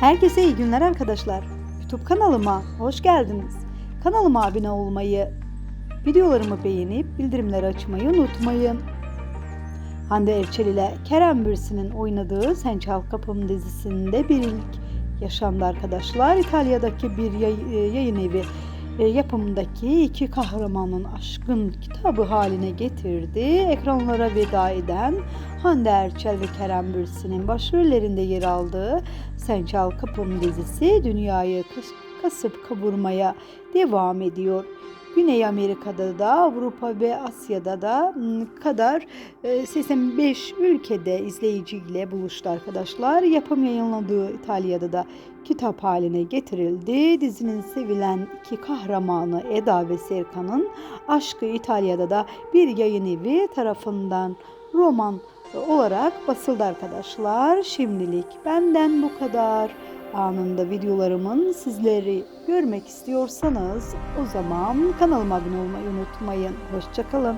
Herkese iyi günler arkadaşlar. YouTube kanalıma hoş geldiniz. Kanalıma abone olmayı, videolarımı beğenip bildirimleri açmayı unutmayın. Hande Erçel ile Kerem Bürsin'in oynadığı Sen Çal Kapım dizisinde bir ilk yaşandı arkadaşlar. İtalya'daki bir e, yayın evi yapımındaki iki kahramanın aşkın kitabı haline getirdi. Ekranlara veda eden Hande Erçel ve Kerem Bürsin'in başrollerinde yer aldığı Sen Çal Kapım dizisi dünyayı kas- kasıp kavurmaya devam ediyor. Güney Amerika'da da Avrupa ve Asya'da da m, kadar e, 85 ülkede izleyiciyle buluştu arkadaşlar. Yapım yayınladığı İtalya'da da kitap haline getirildi. Dizinin sevilen iki kahramanı Eda ve Serkan'ın aşkı İtalya'da da bir yayın evi tarafından roman olarak basıldı arkadaşlar. Şimdilik benden bu kadar. Anında videolarımın sizleri görmek istiyorsanız o zaman kanalıma abone olmayı unutmayın. Hoşçakalın.